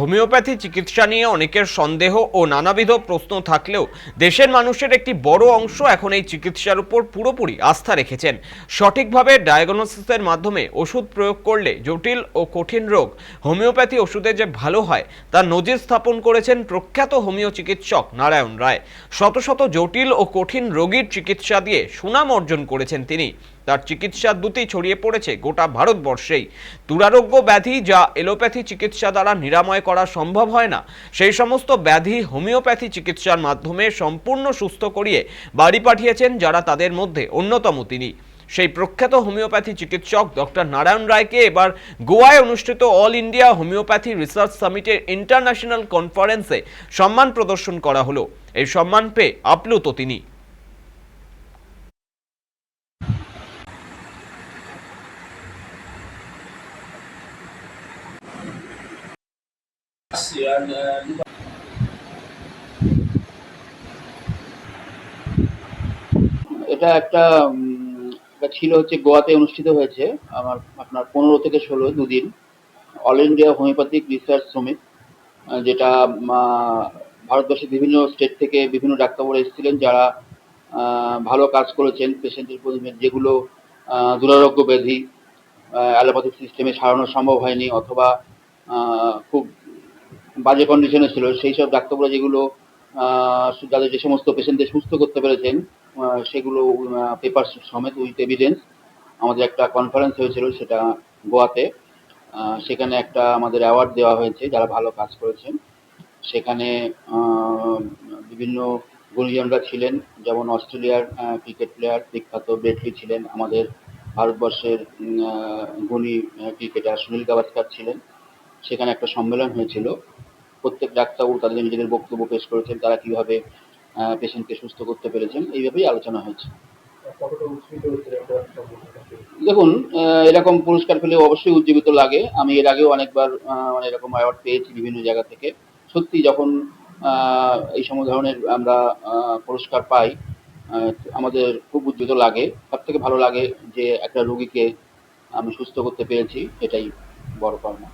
Homeopathy চিকিৎসা নিয়ে অনেকের সন্দেহ ও নানাবিধ প্রশ্ন থাকলেও দেশের মানুষের একটি বড় অংশ এখন এই চিকিৎসার উপর পুরোপুরি আস্থা রেখেছেন। সঠিকভাবে ডায়াগনোসিসের মাধ্যমে ওষুধ প্রয়োগ করলে জটিল ও কঠিন রোগ হোমিওপ্যাথি ওষুধে যে ভালো হয় তার নজির স্থাপন করেছেন প্রখ্যাত হোমিও চিকিৎসক নারায়ণ রায়। শত শত জটিল ও কঠিন রোগীর চিকিৎসা দিয়ে সুনাম অর্জন করেছেন তিনি। তার চিকিৎসার দুটি ছড়িয়ে পড়েছে গোটা ভারতবর্ষেই। দুরারোগ্য ব্যাধি যা এলোপ্যাথি চিকিৎসা দ্বারা নিরাময় করা সম্ভব হয় না, সেই সমস্ত ব্যাধি হোমিওপ্যাথি চিকিৎসার মাধ্যমে সম্পূর্ণ সুস্থ করিয়ে বাড়ি পাঠিয়েছেন যারা তাদের মধ্যে অন্যতম তিনি। সেই প্রখ্যাত হোমিওপ্যাথি চিকিৎসক ডক্টর নারায়ণ রায়কে এবার গোয়ায় অনুষ্ঠিত অল ইন্ডিয়া হোমিওপ্যাথি রিসার্চ সামিটের ইন্টারন্যাশনাল কনফারেন্সে সম্মান প্রদর্শন করা হলো। এই সম্মান পেয়ে আপ্লুত তিনি। এটা একটা ছিল হচ্ছে গোয়াতে অনুষ্ঠিত হয়েছে আমার, আপনার পনেরো থেকে ষোলো দুদিন। All India homeopathic research summit যেটা ভারতবর্ষের বিভিন্ন স্টেট থেকে বিভিন্ন ডাক্তারবাবুরা এসেছিলেন যারা ভালো কাজ করেছেন পেশেন্টের পরিমাণ যেগুলো দুরারোগ্য ব্যাধি অ্যালোপ্যাথিক সিস্টেমে সারানো সম্ভব হয়নি অথবা খুব বাজে কন্ডিশনে ছিল, সেই সব ডাক্তারবাবুরা যেগুলো যাদের যে সমস্ত পেশেন্টদের সুস্থ করতে পেরেছেন সেগুলো পেপার সমেত উইথ এভিডেন্স আমাদের একটা কনফারেন্স হয়েছিল সেটা গোয়াতে। সেখানে একটা আমাদের অ্যাওয়ার্ড দেওয়া হয়েছে, যারা ভালো কাজ করেছেন। সেখানে বিভিন্ন গুণীজনরা ছিলেন, যেমন অস্ট্রেলিয়ার ক্রিকেট প্লেয়ার বিখ্যাত ব্রেটলি ছিলেন, আমাদের ভারতবর্ষের গুণী ক্রিকেটার সুনীল গাভাস্কার ছিলেন। সেখানে একটা সম্মেলন হয়েছিল। প্রত্যেক ডাক্তারবাবু তাদের নিজেদের বক্তব্য পেশ করেছেন তারা কীভাবে পেশেন্টকে সুস্থ করতে পেরেছেন এইভাবেই আলোচনা হয়েছে। দেখুন এরকম পুরস্কার পেলে অবশ্যই উজ্জীবিত লাগে। আমি এর আগেও অনেকবার মানে এরকম অ্যাওয়ার্ড পেয়েছি বিভিন্ন জায়গা থেকে। সত্যি যখন এই সম ধরনের আমরা পুরস্কার পাই আমাদের খুব উজ্জীবিত লাগে। সব থেকে ভালো লাগে যে একটা রোগীকে আমি সুস্থ করতে পেরেছি এটাই বড় পাওনা